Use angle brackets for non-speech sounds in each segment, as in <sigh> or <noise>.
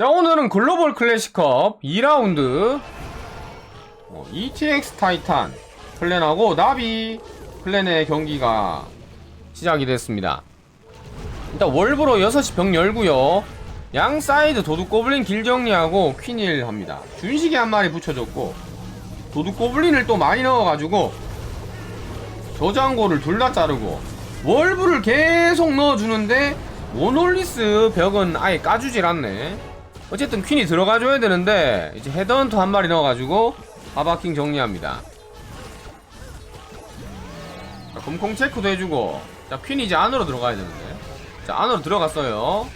자 오늘은 글로벌 클래식컵 2라운드. 어, ETX 타이탄 클랜하고 나비 클랜의 경기가 시작이 됐습니다. 일단 월브로 6시 병 열고요. 양 사이드 도둑 고블린 길 정리하고 퀸일 합니다. 준식이 한 마리 붙여줬고 도둑 고블린을 또 많이 넣어가지고 저장고를 둘 다 자르고 월브를 계속 넣어주는데 모놀리스 벽은 아예 까주질 않네 어쨌든 퀸이 들어가줘야 되는데 이제 헤드헌터 한 마리 넣어가지고 바바킹 정리합니다. 자, 검콩 체크도 해주고. 자 퀸이 이제 안으로 들어가야 되는데. 자 안으로 들어갔어요.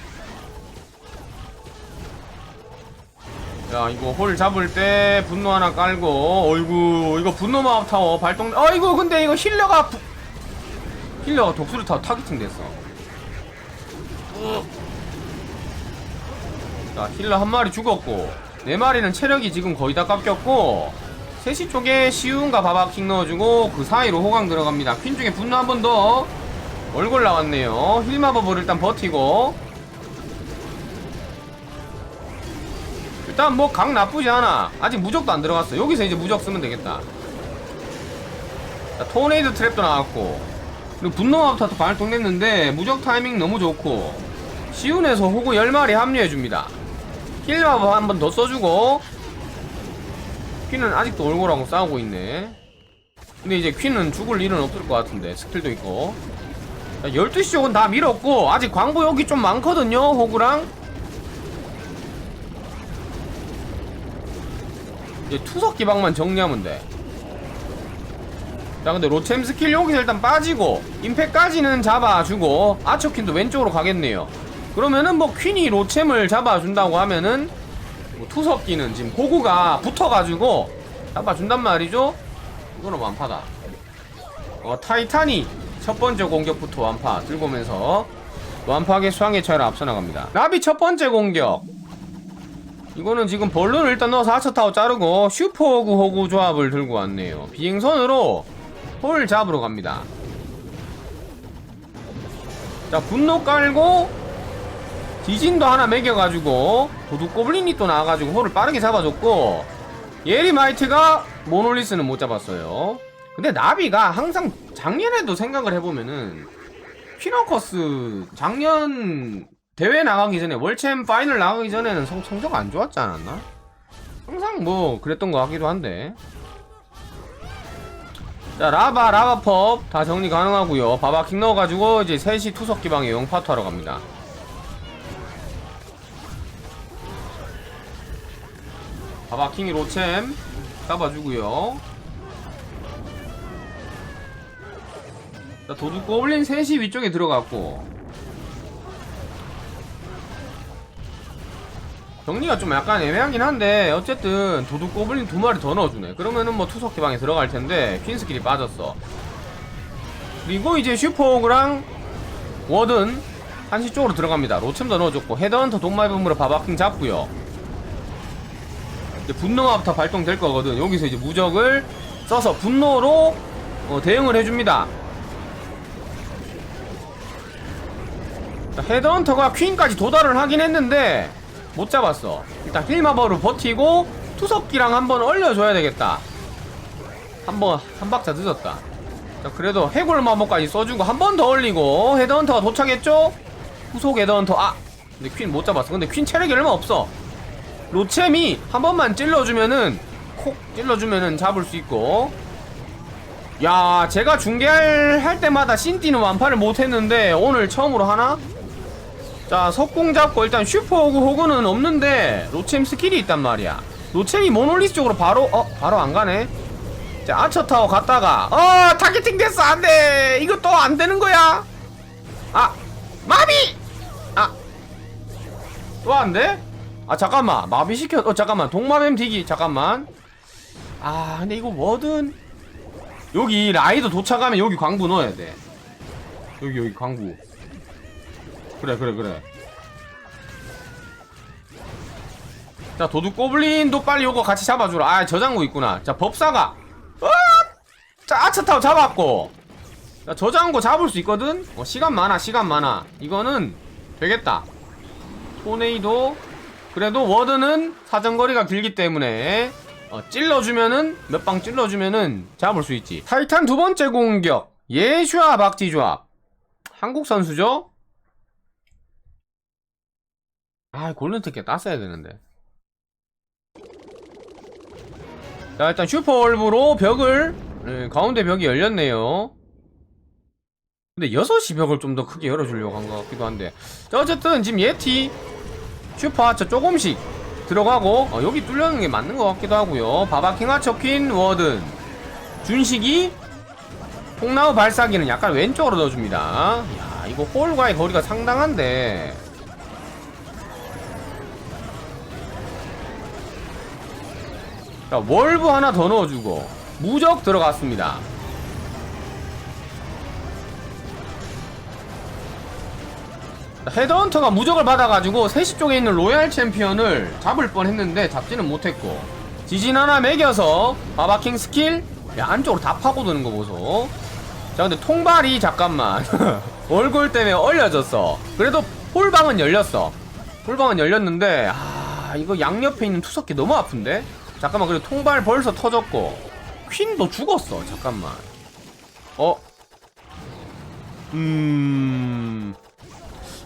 자 이거 홀 잡을 때 분노 하나 깔고. 어이구 이거 분노 마법 타워 발동. 어이구 근데 이거 힐러가 부... 힐러가 독수리 타워 타겟팅 됐어 자 힐러 한 마리 죽었고 네 마리는 체력이 지금 거의 다 깎였고 3시 쪽에 시운과 바바킹 넣어주고 그 사이로 호강 들어갑니다. 퀸 중에 분노 한 번 더. 얼굴 나왔네요. 힐 마법을 일단 버티고. 일단 뭐 강 나쁘지 않아. 아직 무적도 안 들어갔어. 여기서 이제 무적 쓰면 되겠다. 자, 토네이드 트랩도 나왔고. 그리고 분노 마법타도 발동됐는데 무적 타이밍 너무 좋고 시운에서 호구 10마리 합류해줍니다 힐 마법 한번 더 써주고 퀸은 아직도 올고라고 싸우고 있네 근데 이제 퀸은 죽을 일은 없을 것 같은데 스킬도 있고 자, 12시 쪽은 다 밀었고 아직 광부 여기 좀 많거든요 호구랑 이제 투석 기방만 정리하면 돼. 자, 근데 로챔 스킬 여기서 일단 빠지고, 임팩까지는 잡아주고, 아처퀸도 왼쪽으로 가겠네요. 그러면은 뭐 퀸이 로챔을 잡아준다고 하면은, 뭐 투석기는 지금 호구가 붙어가지고, 잡아준단 말이죠? 이거는 완파다. 어, 타이탄이 첫 번째 공격부터 완파 들고 오면서, 완파하게 수항의 차이를 앞서 나갑니다. 나비 첫 번째 공격. 이거는 지금 벌룬을 일단 넣어서 하차타워 자르고 슈퍼호구 호구 조합을 들고 왔네요 비행선으로 홀 잡으러 갑니다 자 분노 깔고 디진도 하나 매겨가지고 도둑 고블린이 또 나와가지고 홀을 빠르게 잡아줬고 예리 마이트가 모놀리스는 못 잡았어요. 근데 나비가 항상 작년에도 생각을 해보면은 피너커스 작년 대회 나가기 전에 월챔 파이널 나가기 전에는 성, 성적 안 좋았지 않았나? 항상 뭐 그랬던 것 같기도 한데. 자 라바 라바펍 다 정리 가능하고요. 바바킹 넣어가지고 이제 3시 투석 기방에 영파트 하러 갑니다 바바킹이 로챔. 잡아주고요. 자 도둑 고블린 3시 위쪽에 들어갔고. 정리가 좀 약간 애매하긴 한데 어쨌든 도둑 고블린 두 마리 더 넣어주네. 그러면은 뭐 투석 기방에 들어갈 텐데 퀸 스킬이 빠졌어. 그리고 이제 슈퍼오그랑 워든 한시 쪽으로 들어갑니다. 로챔도 넣어줬고 헤드헌터 동말범으로 바바킹 잡고요 이제 분노마부터 발동될 거거든. 여기서 이제 무적을 써서 분노로 어, 대응을 해줍니다. 자, 헤드헌터가 퀸까지 도달을 하긴 했는데 못 잡았어. 일단 힐마버로 버티고 투석기랑 한번 얼려줘야 되겠다. 한번 한 박자 늦었다. 자 그래도 해골 마법까지 써주고 한번 더 올리고 헤드헌터가 도착했죠? 후속 헤드헌터 아! 근데 퀸 못 잡았어. 근데 퀸 체력이 얼마 없어 로챔이 한 번만 찔러주면은 콕 찔러주면은 잡을 수 있고. 야 제가 중계할 할 때마다 신띠는 완파를 못했는데 오늘 처음으로 하나? 자 석궁 잡고 일단 슈퍼호구 호구는 없는데 로챔 스킬이 있단 말이야. 로챔이 모놀리스 쪽으로 바로 어 바로 안 가네. 자 아처타워 갔다가 어 타겟팅 됐어 안돼! 이거 또 안 되는 거야! 아 마비! 아 또 안 돼? 아 잠깐만. 마비 시켜 어 잠깐만. 동마뱀 디기 잠깐만. 아 근데 이거 뭐든. 여기 라이더 도착하면 여기 광부 넣어야 돼. 여기 여기 광부 그래 그래 그래. 자 도둑 고블린도 빨리 요거 같이 잡아주라. 아 저장고 있구나. 자 법사가. 어! 자 아차타워 잡았고. 자 저장고 잡을 수 있거든? 어, 시간 많아 시간 많아. 이거는 되겠다. 토네이도 그래도 워드는 사정거리가 길기 때문에 어, 찔러주면은 몇 방 찔러주면은 잡을 수 있지. 타이탄 두 번째 공격. 예슈아 박지 조합. 한국 선수죠? 아 골든 티켓 땄어야 되는데. 자 일단 슈퍼월브로 벽을 예, 가운데 벽이 열렸네요. 근데 6시 벽을 좀 더 크게 열어주려고 한 것 같기도 한데. 자 어쨌든 지금 예티 슈퍼하처 조금씩 들어가고 어, 여기 뚫려는 게 맞는 것 같기도 하고요. 바바킹 하처 퀸 워든. 준식이 폭나무 발사기는 약간 왼쪽으로 넣어줍니다. 야 이거 홀과의 거리가 상당한데. 자 월브 하나 더 넣어주고 무적 들어갔습니다 헤드헌터가 무적을 받아가지고 3시 쪽에 있는 로얄 챔피언을 잡을 뻔 했는데 잡지는 못했고 지진 하나 매겨서 바바킹 스킬? 야 안쪽으로 다 파고드는 거 보소. 자 근데 통발이 잠깐만 <laughs> 얼굴 때문에 얼려졌어. 그래도 홀방은 열렸어. 홀방은 열렸는데 아 이거 양옆에 있는 투석기 너무 아픈데? 잠깐만 그리고 통발 벌써 터졌고 퀸도 죽었어. 잠깐만. 어? 음...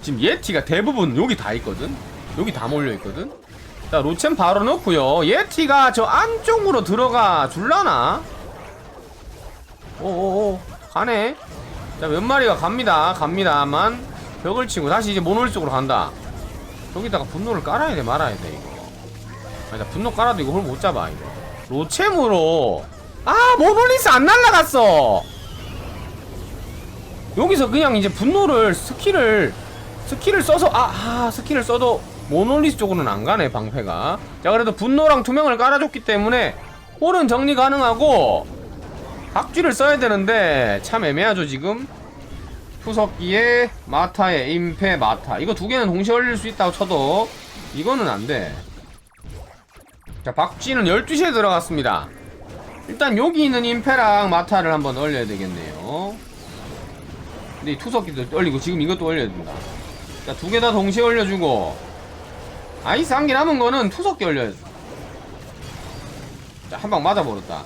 지금 예티가 대부분 여기 다 있거든? 여기 다 몰려있거든? 자 로첸 바로 넣고요. 예티가 저 안쪽으로 들어가 줄라나? 오오오. 가네. 자 몇 마리가 갑니다. 갑니다만. 벽을 치고 다시 이제 모놀 쪽으로 간다. 저기다가 분노를 깔아야 돼 말아야 돼 이거. 아니 나 분노 깔아도 이거 홀 못 잡아 이거. 로챔으로. 아 모놀리스 안 날라갔어. 여기서 그냥 이제 분노를 스킬을 스킬을 써서 아, 아 스킬을 써도 모놀리스 쪽으로는 안 가네 방패가. 자 그래도 분노랑 투명을 깔아줬기 때문에 홀은 정리 가능하고 박쥐를 써야 되는데 참 애매하죠 지금. 투석기에 마타에 임페 마타. 이거 두 개는 동시에 올릴 수 있다고 쳐도 이거는 안돼. 자 박쥐는 12시에 들어갔습니다. 일단 여기 있는 임페랑 마타를 한번 올려야 되겠네요. 근데 이 투석기도 올리고 지금 이것도 올려야 된다 자, 두 개 다 동시에 올려주고 아이스 한 개 남은 거는 투석기 올려야 돼. 자, 한 방 맞아버렸다.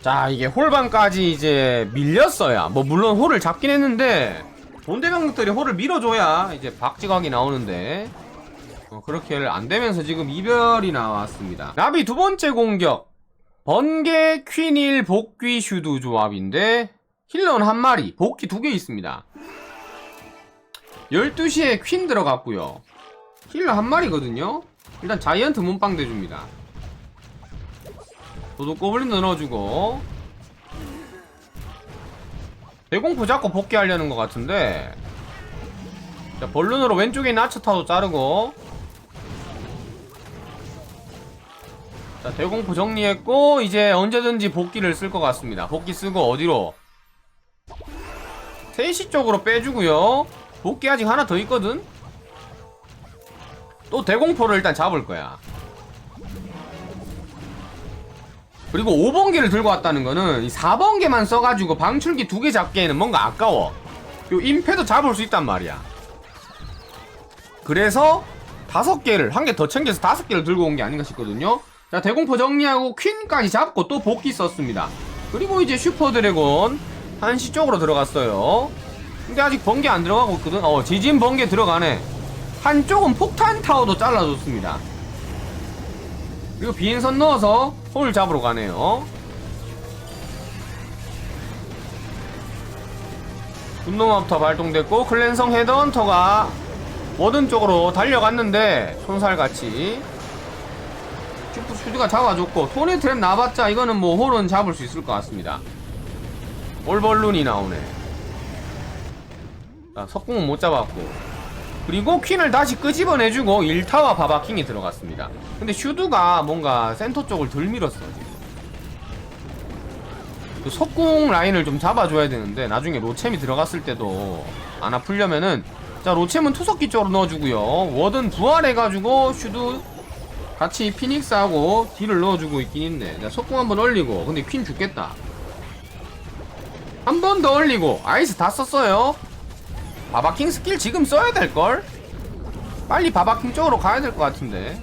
자, 이게 홀방까지 이제 밀렸어야. 뭐, 물론 홀을 잡긴 했는데, 본대병들이 홀을 밀어줘야 이제 박지각이 나오는데, 어, 그렇게 안 되면서 지금 이별이 나왔습니다. 나비 두 번째 공격. 번개 퀸일 복귀 슈드 조합인데, 힐러는 한 마리, 복귀 두 개 있습니다. 12시에 퀸 들어갔고요. 힐러 한 마리거든요. 일단 자이언트 몸빵 대줍니다. 도둑 고블린도 넣어주고. 대공포 잡고 복귀하려는 것 같은데. 자 벌룬으로 왼쪽에 있는 아처타도 자르고. 자 대공포 정리했고 이제 언제든지 복귀를 쓸 것 같습니다. 복귀 쓰고 어디로? 3시 쪽으로 빼주고요 복귀 아직 하나 더 있거든? 또 대공포를 일단 잡을 거야. 그리고 5번개를 들고 왔다는 거는 이 4번개만 써가지고 방출기 두 개 잡기에는 뭔가 아까워. 요 임패도 잡을 수 있단 말이야. 그래서 다섯 개를 한 개 더 챙겨서 다섯 개를 들고 온 게 아닌가 싶거든요. 자 대공포 정리하고 퀸까지 잡고 또 복귀 썼습니다. 그리고 이제 슈퍼 드래곤 한시 쪽으로 들어갔어요. 근데 아직 번개 안 들어가고 있거든? 어 지진 번개 들어가네. 한쪽은 폭탄 타워도 잘라줬습니다. 그리고 비행선 넣어서 홀 잡으러 가네요. 분노마부터 발동됐고 클랜성 헤드헌터가 워든 쪽으로 달려갔는데 손살같이. 슈프 슈드가 잡아줬고 토니 트랩 나봤자 이거는 뭐 홀은 잡을 수 있을 것 같습니다. 올벌룬이 나오네 아, 석궁은 못 잡았고. 그리고 퀸을 다시 끄집어내주고 1타와 바바킹이 들어갔습니다. 근데 슈드가 뭔가 센터 쪽을 덜 밀었어 그 석궁 라인을 좀 잡아줘야 되는데 나중에 로챔이 들어갔을 때도 안 아플려면은 자 로챔은 투석기 쪽으로 넣어주고요. 워든 부활해가지고 슈드 같이 피닉스하고 딜을 넣어주고 있긴 있네. 자 석궁 한번 올리고. 근데 퀸 죽겠다. 한 번 더 올리고. 아이스 다 썼어요 바바킹 스킬 지금 써야 될걸? 빨리 바바킹 쪽으로 가야 될 것 같은데.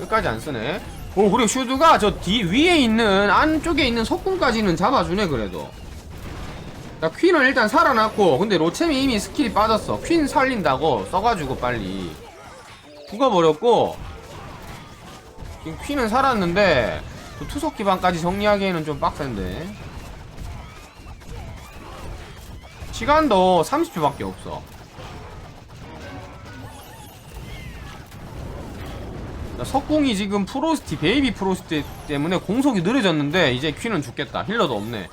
끝까지 안 쓰네. 오 그리고 슈드가 저 뒤 위에 있는 안쪽에 있는 석궁까지는 잡아주네 그래도. 자 퀸은 일단 살아났고 근데 로챔이 이미 스킬이 빠졌어. 퀸 살린다고 써가지고 빨리. 죽어버렸고 지금 퀸은 살았는데 그 투석 기반까지 정리하기에는 좀 빡센데 시간도 30초밖에 없어. 자, 석궁이 지금 프로스티 베이비 프로스티 때문에 공속이 느려졌는데 이제 퀸은 죽겠다. 힐러도 없네.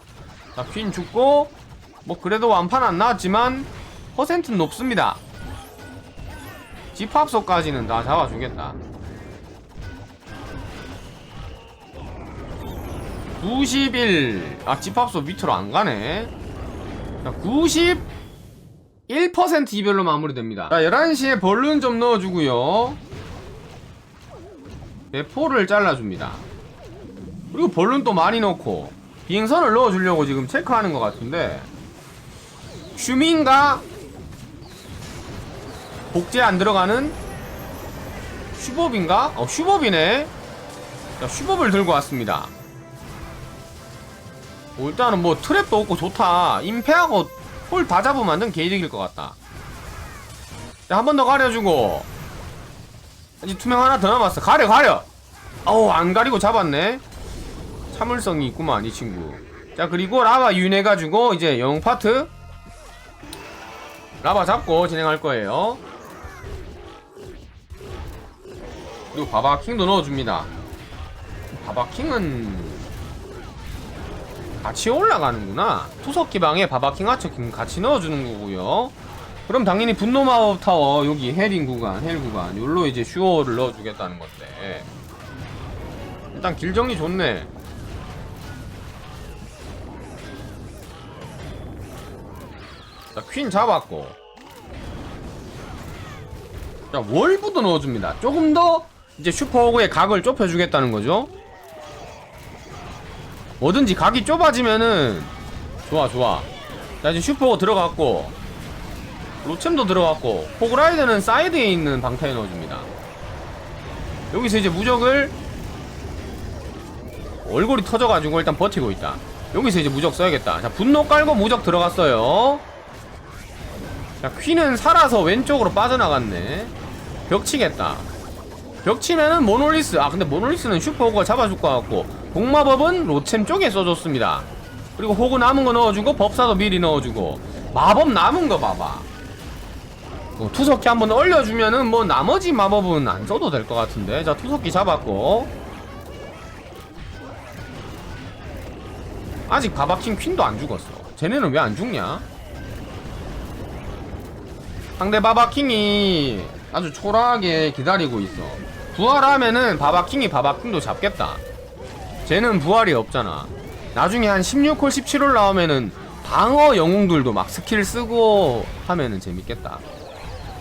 자퀸 죽고 뭐 그래도 완판 안 나왔지만 퍼센트는 높습니다. 집합소까지는 다 잡아주겠다. 91. 아, 집합소 밑으로 안 가네. 자, 91% 이별로 마무리됩니다. 자, 11시에 벌룬 좀 넣어주고요. 대포를 잘라줍니다. 그리고 벌룬 또 많이 넣고, 비행선을 넣어주려고 지금 체크하는 것 같은데, 슈민가 복제 안 들어가는 슈법인가? 어, 슈법이네. 자, 슈법을 들고 왔습니다. 뭐 일단은 뭐 트랩도 없고 좋다. 임페하고 홀 다 잡으면 완전 개이득일 것 같다. 자 한 번 더 가려주고. 아직 투명 하나 더 남았어. 가려 가려! 어우 안 가리고 잡았네. 참을성이 있구만 이 친구. 자 그리고 라바 윤해가지고 이제 영웅 파트. 라바 잡고 진행할 거예요. 그리고 바바킹도 넣어줍니다. 바바킹은 같이 올라가는구나. 투석 기방에 바바킹 하처킹 같이 넣어주는 거고요. 그럼 당연히 분노 마법 타워 여기 헬인 구간 헬 구간 요로 이제 슈어를 넣어주겠다는 건데. 일단 길 정리 좋네. 자퀸 잡았고. 자 월부도 넣어줍니다. 조금 더 이제 슈퍼호그의 각을 좁혀주겠다는 거죠 뭐든지 각이 좁아지면은 좋아 좋아. 자 이제 슈퍼 들어갔고 로챔도 들어갔고 포그라이드는 사이드에 있는 방타에 넣어줍니다. 여기서 이제 무적을 얼굴이 터져가지고 일단 버티고 있다. 여기서 이제 무적 써야겠다. 자 분노 깔고 무적 들어갔어요. 자 퀸은 살아서 왼쪽으로 빠져나갔네. 벽 치겠다. 벽 치면은 모놀리스 아 근데 모놀리스는 슈퍼호그가 잡아줄 것 같고 복마법은 로챔 쪽에 써줬습니다. 그리고 호그 남은 거 넣어주고 법사도 미리 넣어주고. 마법 남은 거 봐봐. 뭐 투석기 한번 얼려주면은 뭐 나머지 마법은 안 써도 될 것 같은데. 자 투석기 잡았고. 아직 바바킹 퀸도 안 죽었어. 쟤네는 왜 안 죽냐? 상대 바바킹이 아주 초라하게 기다리고 있어. 부활하면은 바바킹이 바바킹도 잡겠다 쟤는 부활이 없잖아. 나중에 한 16홀 17홀 나오면은 방어 영웅들도 막 스킬 쓰고 하면은 재밌겠다.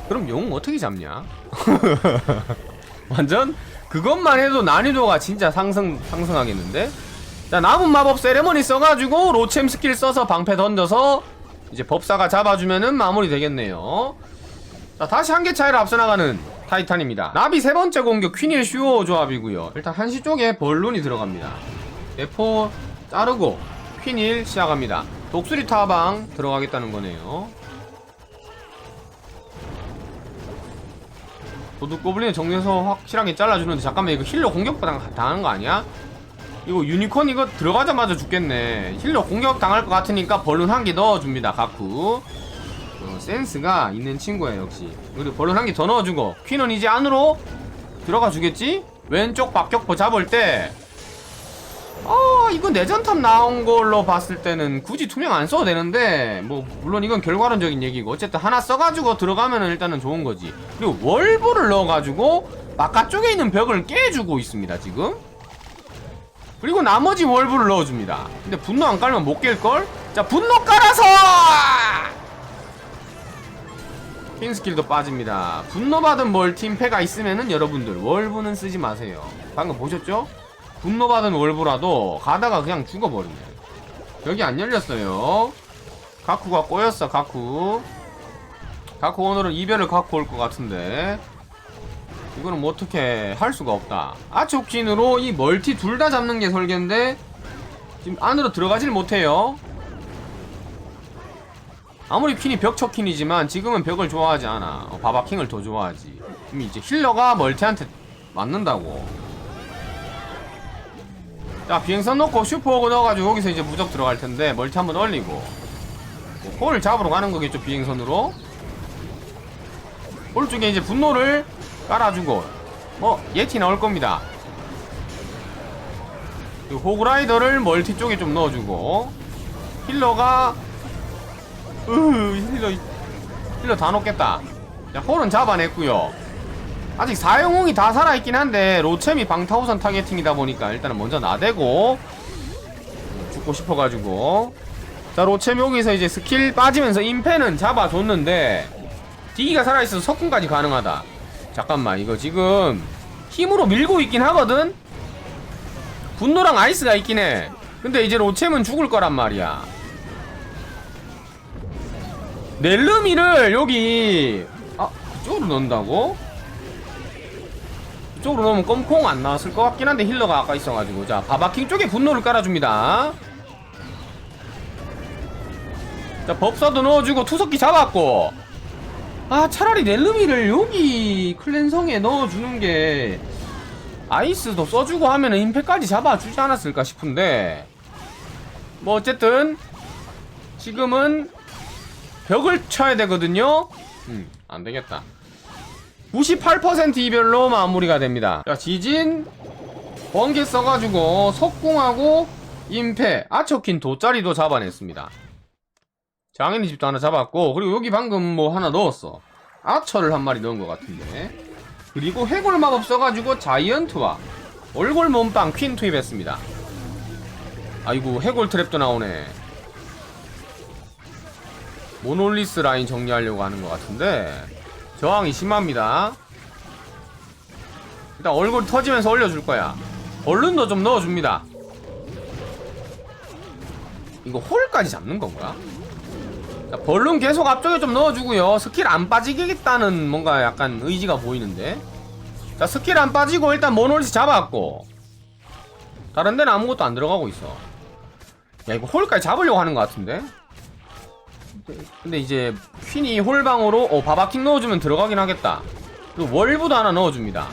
그럼 영웅 어떻게 잡냐? <laughs> 완전? 그것만 해도 난이도가 진짜 상승 상승하겠는데? 자 남은 마법 세레머니 써가지고 로챔 스킬 써서 방패 던져서 이제 법사가 잡아주면은 마무리 되겠네요. 자 다시 한 개 차이로 앞서 나가는 타이탄입니다. 나비 세 번째 공격 퀸일 슈어 조합이고요. 일단 한시 쪽에 벌룬이 들어갑니다. 대포 자르고 퀸일 시작합니다. 독수리 타방 들어가겠다는 거네요. 도둑 고블린을 정리해서 확실하게 잘라주는데 잠깐만 이거 힐러 공격 당하는 거 아니야? 이거 유니콘 이거 들어가자마자 죽겠네. 힐러 공격 당할 것 같으니까 벌룬 한 개 넣어줍니다 가쿠 어, 센스가 있는 친구야 역시. 그리고 벌룬 한 개 더 넣어주고 퀸은 이제 안으로 들어가 주겠지? 왼쪽 박격포 잡을 때. 아, 이거 내전탑 나온 걸로 봤을 때는 굳이 투명 안 써도 되는데 뭐 물론 이건 결과론적인 얘기고 어쨌든 하나 써가지고 들어가면은 일단은 좋은 거지. 그리고 월보를 넣어가지고 바깥쪽에 있는 벽을 깨주고 있습니다 지금. 그리고 나머지 월브를 넣어줍니다. 근데 분노 안 깔면 못 깰걸? 자 분노 깔아서 킹 스킬도 빠집니다. 분노 받은 멀팀 패가 있으면은 여러분들 월브는 쓰지 마세요. 방금 보셨죠? 분노 받은 월브라도 가다가 그냥 죽어버리네 여기 안 열렸어요. 가쿠가 꼬였어 가쿠. 갖고 오늘은 이별을 갖고 올 것 같은데. 이거는 뭐 어떻게 할 수가 없다. 아치옥진으로 이 멀티 둘 다 잡는 게 설계인데 지금 안으로 들어가질 못해요 아무리 퀸이 벽초퀸이지만 지금은 벽을 좋아하지 않아. 어, 바바 킹을 더 좋아하지. 지금 이제 힐러가 멀티한테 맞는다고. 자 비행선 넣고 슈퍼오그 넣어가지고 여기서 이제 무적 들어갈 텐데 멀티 한번 얼리고. 뭐, 홀 잡으러 가는 거겠죠 비행선으로. 홀 쪽에 이제 분노를 깔아주고. 뭐 예티 나올 겁니다. 그 호그라이더를 멀티 쪽에 좀 넣어주고. 힐러가 으 힐러 힐러 다 놓겠다. 자 홀은 잡아냈고요. 아직 사용웅이 다 살아있긴 한데 로챔이 방타우선 타겟팅이다 보니까 일단은 먼저 나대고 죽고 싶어가지고. 자 로챔 여기서 이제 스킬 빠지면서 임페는 잡아줬는데 디기가 살아있어서 석궁까지 가능하다. 잠깐만 이거 지금 힘으로 밀고 있긴 하거든? 분노랑 아이스가 있긴 해. 근데 이제 로챔은 죽을 거란 말이야 넬르미를 여기 아 그쪽으로 넣는다고? 이쪽으로 넣으면 껌콩 안 나왔을 것 같긴 한데 힐러가 아까 있어가지고. 자 바바킹 쪽에 분노를 깔아줍니다. 자 법사도 넣어주고 투석기 잡았고. 아 차라리 넬르미를 여기 클랜성에 넣어주는 게 아이스도 써주고 하면은 임팩까지 잡아주지 않았을까 싶은데. 뭐 어쨌든 지금은 벽을 쳐야 되거든요. 음 안되겠다. 98% 이별로 마무리가 됩니다. 자 지진. 번개 써가지고 석궁하고 임패 아처킨 돗자리도 잡아냈습니다. 장인의 집도 하나 잡았고 그리고 여기 방금 뭐 하나 넣었어. 아처를 한 마리 넣은 것 같은데. 그리고 해골 마법 써가지고 자이언트와 얼굴 몸빵 퀸 투입했습니다. 아이고 해골 트랩도 나오네 모놀리스 라인 정리하려고 하는 것 같은데 저항이 심합니다. 일단 얼굴 터지면서 올려줄 거야. 얼른도 좀 넣어줍니다. 이거 홀까지 잡는 건가? 자, 벌룬 계속 앞쪽에 좀 넣어주고요. 스킬 안 빠지겠다는 뭔가 약간 의지가 보이는데. 자 스킬 안 빠지고 일단 모놀리스 잡았고. 다른 데는 아무것도 안 들어가고 있어. 야 이거 홀까지 잡으려고 하는 것 같은데 근데 이제 퀸이 홀방으로 어 바바킹 넣어주면 들어가긴 하겠다. 그리고 월부도 하나 넣어줍니다.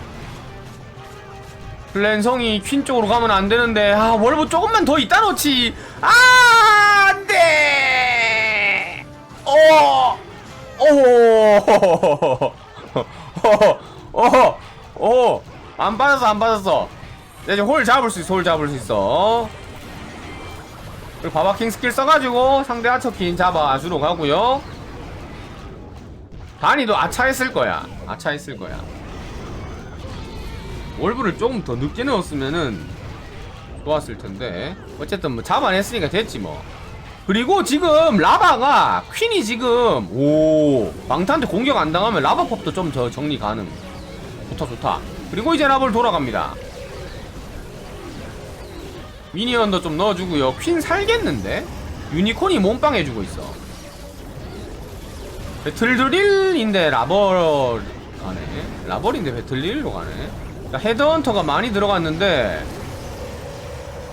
플랜성이 퀸 쪽으로 가면 안 되는데 아 월부 조금만 더 있다 놓지. 아 안돼! 어! 어어어어안 받았어 안 받았어. 야, 이제 홀 잡을 수 있어 홀 잡을 수 있어 그리고 바바킹 스킬 써가지고 상대 아처킨 잡아주러 가고요. 단이도 아차했을 거야. 아차했을 거야. 월브를 조금 더 늦게 넣었으면은 좋았을 텐데. 어쨌든 뭐 잡아냈으니까 됐지 뭐. 그리고 지금 라바가 퀸이 지금 오 방탄한테 공격 안 당하면 라바법도 좀 더 정리 가능. 좋다 좋다. 그리고 이제 라볼 돌아갑니다 미니언도 좀 넣어주고요. 퀸 살겠는데? 유니콘이 몸빵 해주고 있어. 배틀드릴인데 라벌 가네. 라벌인데 배틀드릴로 가네. 자, 헤드헌터가 많이 들어갔는데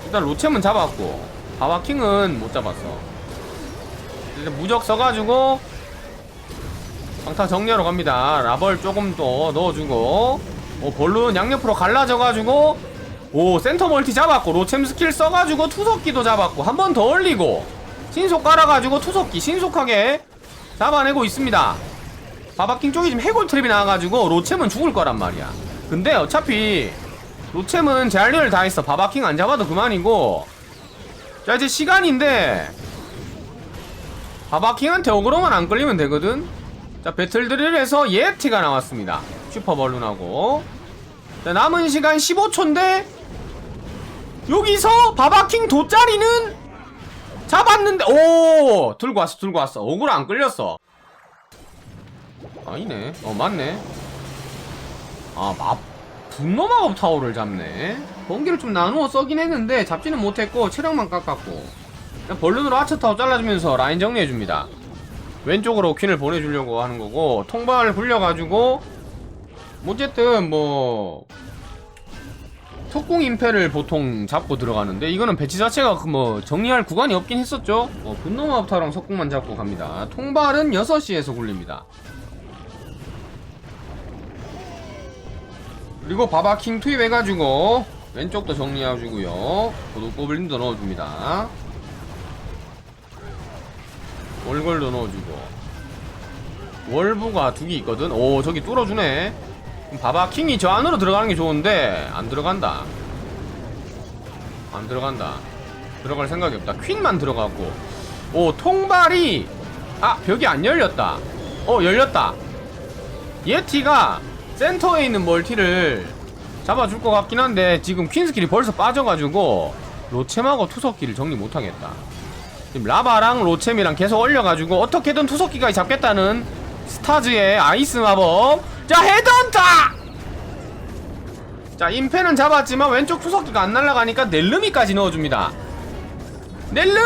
일단 로챔은 잡았고 바바킹은 못 잡았어. 일단 무적 써가지고 방타 정리하러 갑니다. 라벌 조금 더 넣어주고 어, 벌룬 양옆으로 갈라져가지고 오 센터 멀티 잡았고 로챔 스킬 써가지고 투석기도 잡았고 한 번 더 올리고 신속 깔아가지고 투석기 신속하게 잡아내고 있습니다. 바바킹 쪽이 지금 해골 트랩이 나와가지고 로챔은 죽을 거란 말이야. 근데 어차피 로챔은 제할 일을 다 했어. 바바킹 안 잡아도 그만이고. 자 이제 시간인데 바바킹한테 어그로만 안 끌리면 되거든. 자 배틀드릴에서 예티가 나왔습니다. 슈퍼벌룬하고. 자 남은 시간 15초인데 여기서 바바킹 돗자리는 잡았는데 오! 들고 왔어 들고 왔어. 어그로 안 끌렸어. 아니네. 어 맞네. 아 마, 분노 마법 타워를 잡네. 번개를 좀 나누어 써긴 했는데 잡지는 못했고 체력만 깎았고. 벌룬으로 아처 타워 잘라주면서 라인 정리해줍니다. 왼쪽으로 퀸을 보내주려고 하는 거고 통발을 굴려가지고 어쨌든 뭐 특공 임패를 보통 잡고 들어가는데 이거는 배치 자체가 그뭐 정리할 구간이 없긴 했었죠. 어, 분노마법타랑 석궁만 잡고 갑니다. 통발은 6시에서 굴립니다. 그리고 바바킹 투입 해가지고 왼쪽도 정리해주고요. 도둑고블린도 넣어줍니다. 월걸도 넣어주고. 월부가 두 개 있거든. 오 저기 뚫어주네 그럼 봐봐 킹이 저 안으로 들어가는 게 좋은데 안 들어간다. 안 들어간다. 들어갈 생각이 없다. 퀸만 들어가고. 오 통발이 아 벽이 안 열렸다. 어 열렸다. 예티가 센터에 있는 멀티를 잡아줄 것 같긴 한데 지금 퀸 스킬이 벌써 빠져가지고 로챔하고 투석기를 정리 못하겠다. 지금 라바랑 로챔이랑 계속 얼려가지고 어떻게든 투석기가 잡겠다는 스타즈의 아이스 마법 자 헤드헌터! 자 임페는 잡았지만 왼쪽 투석기가 안 날아가니까 넬름이까지 넣어줍니다. 넬름!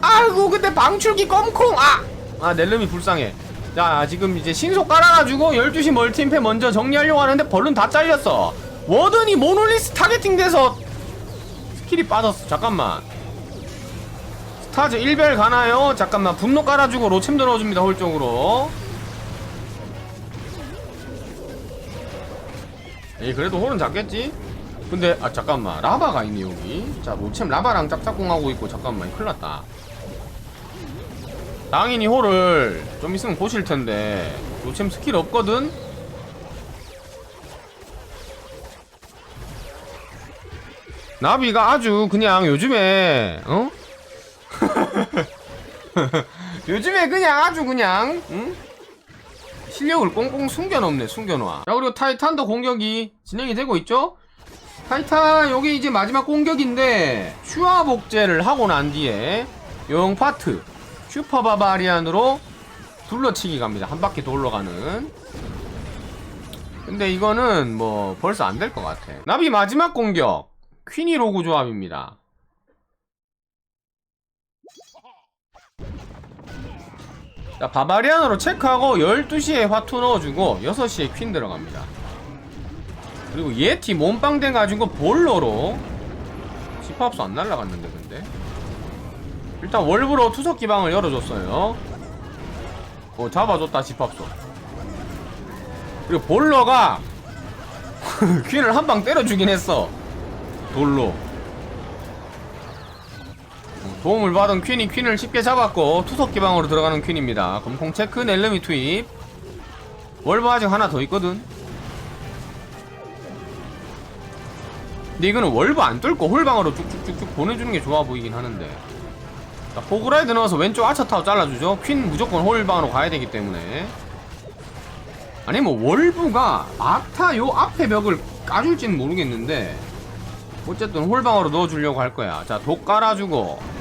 아이고 근데 방출기 껌콩! 아! 아 넬름이 불쌍해. 자 지금 이제 신속 깔아가지고 12시 멀티 임페 먼저 정리하려고 하는데 벌룬 다 잘렸어. 워든이 모놀리스 타겟팅 돼서 스킬이 빠졌어. 잠깐만. 스타즈 1별 가나요? 잠깐만. 분노 깔아주고 로챔 들어줍니다 홀 쪽으로 에이 그래도 홀은 잡겠지? 근데 아 잠깐만 라바가 있네 여기 자 로챔 라바랑 짝짝꿍하고 있고 잠깐만 큰일났다 당연히 홀을 좀 있으면 보실 텐데 로챔 스킬 없거든? 나비가 아주 그냥 요즘에 어? <laughs> 요즘에 그냥 아주 그냥 응? 실력을 꽁꽁 숨겨놓네 숨겨놔 자 그리고 타이탄도 공격이 진행이 되고 있죠? 타이탄 여기 이제 마지막 공격인데 슈아 복제를 하고 난 뒤에 용 파트 슈퍼 바바리안으로 둘러치기 갑니다. 한 바퀴 돌러 가는. 근데 이거는 뭐 벌써 안 될 것 같아. 나비 마지막 공격 퀸이 로그 조합입니다 자, 바바리안으로 체크하고 12시에 화투 넣어주고 6시에 퀸 들어갑니다. 그리고 예티 몸빵 돼가지고 볼러로 시파업수 안 날라갔는데 근데 일단 월브로 투석 기방을 열어줬어요. 어 잡아줬다 시파업수. 그리고 볼러가 <laughs> 퀸을 한 방 때려주긴 했어. 돌로. 도움을 받은 퀸이 퀸을 쉽게 잡았고 투석 기방으로 들어가는 퀸입니다. 검콩 체크 넬름이 투입. 월브 아직 하나 더 있거든. 근데 이거는 월브 안 뚫고 홀방으로 쭉쭉쭉쭉 보내주는 게 좋아 보이긴 하는데. 자, 호그라이드 넣어서 왼쪽 아차 타워 잘라주죠. 퀸 무조건 홀방으로 가야 되기 때문에. 아니 뭐 월브가 아타 요 앞에 벽을 까줄지는 모르겠는데 어쨌든 홀방으로 넣어주려고 할 거야. 자, 독 깔아주고.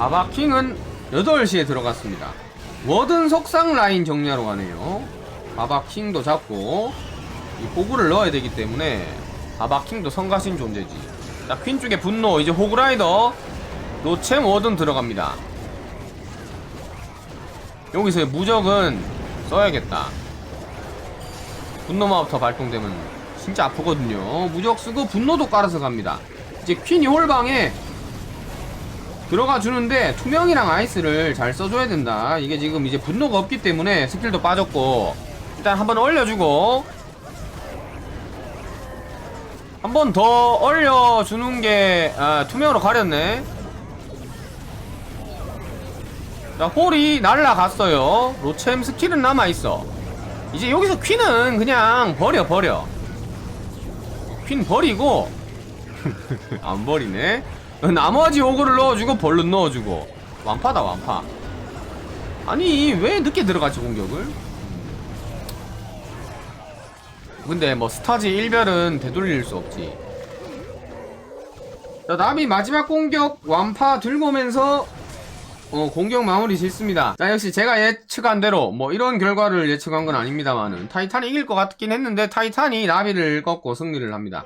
바바킹은 8시에 들어갔습니다. 워든 석상 라인 정리하러 가네요. 바바킹도 잡고, 이 호구를 넣어야 되기 때문에, 바바킹도 성가신 존재지. 자, 퀸 쪽에 분노, 이제 호그라이더, 노챔 워든 들어갑니다. 여기서 무적은 써야겠다. 분노 마법터 발동되면 진짜 아프거든요. 무적 쓰고 분노도 깔아서 갑니다. 이제 퀸이 홀방에 들어가 주는데 투명이랑 아이스를 잘 써줘야 된다. 이게 지금 이제 분노가 없기 때문에 스킬도 빠졌고 일단 한번 얼려주고 한 번 더 얼려주는 게 아, 투명으로 가렸네. 자 홀이 날라갔어요. 로챔 스킬은 남아있어. 이제 여기서 퀸은 그냥 버려 버려 퀸 버리고 <laughs> 안 버리네 나머지 오그를 넣어주고 벌룬 넣어주고. 완파다 완파. 아니 왜 늦게 들어갔지 공격을? 근데 뭐 스타즈 1별은 되돌릴 수 없지. 자 나비 마지막 공격. 완파 들고 오면서 어, 공격 마무리 짓습니다. 자, 역시 제가 예측한 대로, 뭐, 이런 결과를 예측한 건 아닙니다만은, 타이탄이 이길 것 같긴 했는데, 타이탄이 나비를 꺾고 승리를 합니다.